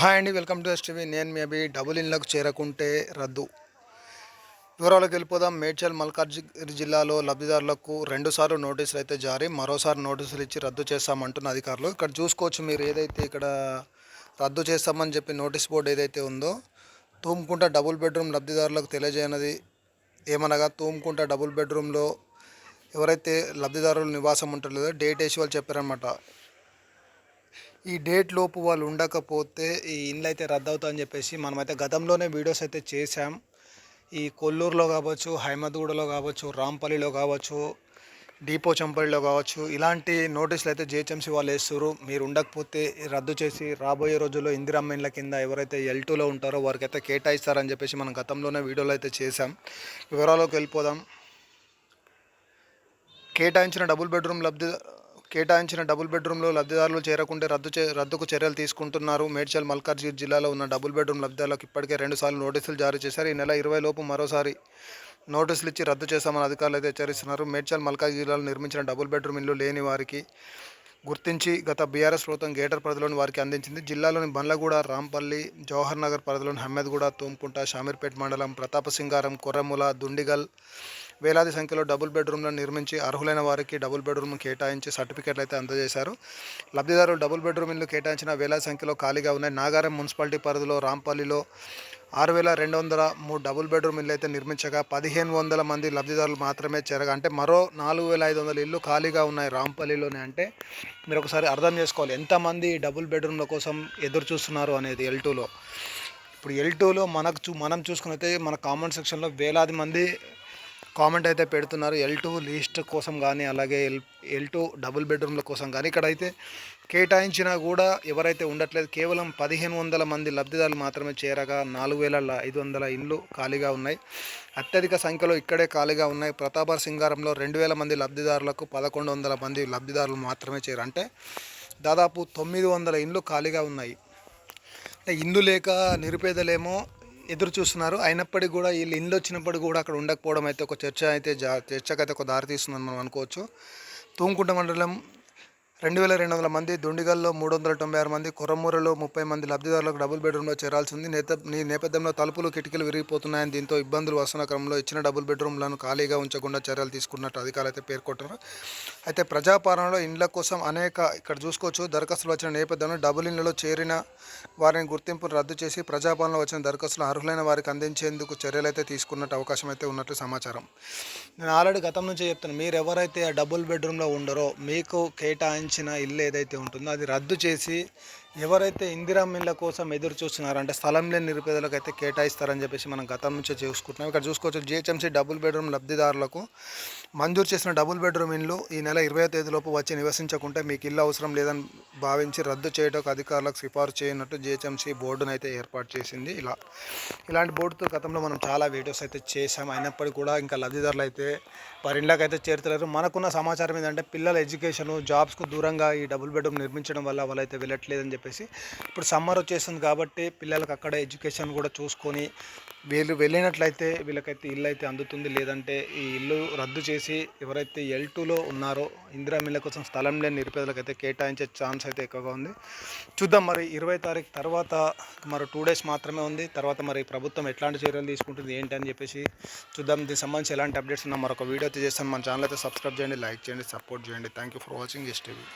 Hi అండి welcome to STV. నేను మీ అభి. Double ఇన్లకు చేరకుంటే రద్దు. వివరాలకు వెళ్ళిపోదాం. మేడ్చల్ మల్కాజ్గిరి జిల్లాలో లబ్ధిదారులకు రెండుసార్లు నోటీసులు అయితే జారీ. మరోసారి నోటీసులు ఇచ్చి రద్దు చేస్తామంటున్న అధికారులు. ఇక్కడ చూసుకోవచ్చు మీరు ఏదైతే ఇక్కడ రద్దు చేస్తామని చెప్పి నోటీస్ బోర్డు ఏదైతే ఉందో తూముకుంట డబుల్ బెడ్రూమ్ లబ్ధిదారులకు తెలియజేయనది ఏమనగా తూముకుంట డబుల్ బెడ్రూమ్లో ఎవరైతే లబ్ధిదారులు నివాసం ఉంటలేదో డేట్ వేసి వాళ్ళు చెప్పారనమాట ఈ డేట్ లోపు వాళ్ళు ఉండకపోతే ఈ ఇండ్లు అయితే రద్దు అవుతాయని చెప్పేసి మనమైతే గతంలోనే వీడియోస్ అయితే చేశాం. ఈ కొల్లూరులో కావచ్చు హైమదగూడలో కావచ్చు రాంపల్లిలో కావచ్చు డీపో చంపల్లిలో కావచ్చు ఇలాంటి నోటీసులు అయితే జిహెచ్ఎంసీ వాళ్ళు వేస్తారు మీరు ఉండకపోతే రద్దు చేసి రాబోయే రోజుల్లో ఇందిరామ్మ ఇండ్ల కింద ఎవరైతే ఎల్ టూలో ఉంటారో వారికి అయితే కేటాయిస్తారని చెప్పేసి మనం గతంలోనే వీడియోలో అయితే చేశాం. వివరాల్లోకి వెళ్ళిపోదాం. కేటాయించిన డబుల్ బెడ్రూమ్ లబ్ధి కేటాయించిన డబుల్ బెడ్రూమ్లో లబ్ధిదారులు చేరకుంటే రద్దు రద్దుకు చర్యలు తీసుకుంటున్నారు. మేడ్చల్ మల్కాజ్గిరి జిల్లాలో ఉన్న డబుల్ బెడ్రూమ్ లబ్ధిదారులకు ఇప్పటికే రెండుసార్లు నోటీసులు జారీ చేశారు. ఈ నెల ఇరవై లోపు మరోసారి నోటీసులు ఇచ్చి రద్దు చేశామని అధికారులు అయితే హెచ్చరిస్తున్నారు. మేడ్చల్ మల్కాజ్గిరి జిల్లాలో నిర్మించిన డబుల్ బెడ్రూమ్ ఇల్లు లేని వారికి గుర్తించి గత బీఆర్ఎస్ ప్రభుత్వం గేటర్ పరిధిలోని వారికి అందించింది. జిల్లాలోని బండ్లగూడ రాంపల్లి జవహర్ నగర్ పరిధిలోని హమ్మద్గూడ తోంకుంట షామీర్పేట్ మండలం ప్రతాపసింగారం కొర్రముల దుండిగల్ వేలాది సంఖ్యలో డబుల్ బెడ్రూమ్లను నిర్మించి అర్హులైన వారికి డబుల్ బెడ్రూమ్ కేటాయించి సర్టిఫికేట్లు అయితే అందజేశారు. లబ్ధిదారులు డబుల్ బెడ్రూమ్ ఇల్లు కేటాయించిన వేలాది సంఖ్యలో ఖాళీగా ఉన్నాయి. నాగారం మున్సిపాలిటీ పరిధిలో రాంపల్లిలో ఆరు వేల రెండు వందల మూడు డబుల్ బెడ్రూమ్ ఇల్లు అయితే నిర్మించగా పదిహేను వందల మంది లబ్ధిదారులు మాత్రమే చేరగా అంటే మరో నాలుగు వేల ఐదు వందల ఇల్లు ఖాళీగా ఉన్నాయి రాంపల్లిలోనే. అంటే మీరు ఒకసారి అర్థం చేసుకోవాలి ఎంతమంది డబుల్ బెడ్రూమ్ల కోసం ఎదురు చూస్తున్నారు అనేది ఎల్ టూలో. ఇప్పుడు ఎల్ టూలో మనకు చూ మనం చూసుకున్నైతే మన కామెంట్ సెక్షన్లో వేలాది మంది కామెంట్ అయితే పెడుతున్నారు. ఎల్ టూ లీస్ట్ కోసం కానీ అలాగే ఎల్ ఎల్ టూ డబుల్ బెడ్రూమ్ల కోసం కానీ ఇక్కడైతే కేటాయించినా కూడా ఎవరైతే ఉండట్లేదు కేవలం పదిహేను వందల మంది లబ్ధిదారులు మాత్రమే చేరగా నాలుగు వేల ఐదు వందల ఇండ్లు ఖాళీగా ఉన్నాయి. అత్యధిక సంఖ్యలో ఇక్కడే ఖాళీగా ఉన్నాయి. ప్రతాపర్ సింగారంలో రెండు వేల మంది లబ్ధిదారులకు పదకొండు వందల మంది లబ్ధిదారులు మాత్రమే చేరు అంటే దాదాపు తొమ్మిది వందల ఇండ్లు ఖాళీగా ఉన్నాయి. అంటే ఇండ్లు లేక నిరుపేదలేమో ఎదురు చూస్తున్నారు. అయినప్పటికీ కూడా వీళ్ళు ఇల్లు వచ్చినప్పటికీ కూడా అక్కడ ఉండకపోవడం అయితే ఒక చర్చ అయితే జా చర్చకైతే ఒక దారి తీస్తుందని మనం అనుకోవచ్చు. తూంకుంట మండలం రెండు వేల రెండు వందల మంది దుండిగల్లో మూడు వందల తొంభై ఆరు మంది కొరమూరలో ముప్పై మంది లబ్ధిదారులకు డబుల్ బెడ్రూమ్లో చేరాల్సి ఉంది. నేత ఈ నేపథ్యంలో తలుపులు కిటికీలు విరిగిపోతున్నాయని దీంతో ఇబ్బందులు వస్తున్న క్రమంలో ఇచ్చిన డబుల్ బెడ్రూమ్లను ఖాళీగా ఉంచకుండా చర్యలు తీసుకున్నట్టు అధికారులు అయితే పేర్కొంటారు అయితే ప్రజాపాలనలో ఇండ్ల కోసం అనేక ఇక్కడ చూసుకోవచ్చు దరఖాస్తులు వచ్చిన నేపథ్యంలో డబుల్ ఇండ్లలో చేరిన వారిని గుర్తింపును రద్దు చేసి ప్రజాపాలనలో వచ్చిన దరఖాస్తులు అర్హులైన వారికి అందించేందుకు చర్యలు అయితే తీసుకున్నట్టు అవకాశం అయితే ఉన్నట్లు సమాచారం. నేను ఆల్రెడీ గతం నుంచి చెప్తాను మీరు ఎవరైతే ఆ డబుల్ బెడ్రూమ్లో ఉండరో మీకు కేటాయించిన ఇల్లు ఏదైతే ఉంటుందో అది రద్దు చేసి ఎవరైతే ఇందిరా మిల్ల కోసం ఎదురు చూస్తున్నారో అంటే స్థలం లేని నిరుపేదలకు అయితే కేటాయిస్తారని చెప్పేసి మనం గతం నుంచే చూసుకుంటున్నాం. ఇక్కడ చూసుకోవచ్చు జిహెచ్ఎంసీ డబుల్ బెడ్రూమ్ లబ్ధిదారులకు మంజూరు చేసిన డబుల్ బెడ్రూమ్ ఇల్లు ఈ నెల ఇరవై తేదీలోపు వచ్చి నివసించకుంటే మీకు ఇల్లు అవసరం లేదని భావించి రద్దు చేయటకు అధికారులకు సిఫార్సు చేయనట్టు జిహెచ్ఎంసీ బోర్డును అయితే ఏర్పాటు చేసింది. ఇలా ఇలాంటి బోర్డుతో గతంలో మనం చాలా వీడియోస్ అయితే చేసాం అయినప్పటికీ కూడా ఇంకా లబ్ధిదారులు అయితే వారి ఇండ్లకి అయితే చేరుతలేరు. మనకున్న సమాచారం ఏంటంటే పిల్లల ఎడ్యుకేషన్ జాబ్స్కు దూరంగా ఈ డబుల్ బెడ్రూమ్ నిర్మించడం వల్ల వాళ్ళైతే వెళ్ళట్లేదని చెప్పి చెప్పేసి ఇప్పుడు సమ్మర్ వచ్చేసింది కాబట్టి పిల్లలకు అక్కడ ఎడ్యుకేషన్ కూడా చూసుకొని వీళ్ళు వెళ్ళినట్లయితే వీళ్ళకైతే ఇల్లు అయితే అందుతుంది. లేదంటే ఈ ఇల్లు రద్దు చేసి ఎవరైతే ఎల్ టూలో ఉన్నారో ఇందిరా మిల్ల కోసం స్థలం లేని నిరుపేదలకైతే కేటాయించే ఛాన్స్ అయితే ఎక్కువగా ఉంది. చూద్దాం మరి ఇరవై తారీఖు తర్వాత మరి టూ డేస్ మాత్రమే ఉంది. తర్వాత మరి ప్రభుత్వం ఎట్లాంటి చర్యలు తీసుకుంటుంది ఏంటి అని చెప్పేసి చూద్దాం. దీనికి సంబంధించి ఎలాంటి అప్డేట్స్ ఉన్నా మరొక వీడియో అయితే చేస్తాను. మన ఛానల్ అయితే సబ్స్క్రైబ్ చేయండి లైక్ చేయండి సపోర్ట్ చేయండి. Thank you for watching S TV.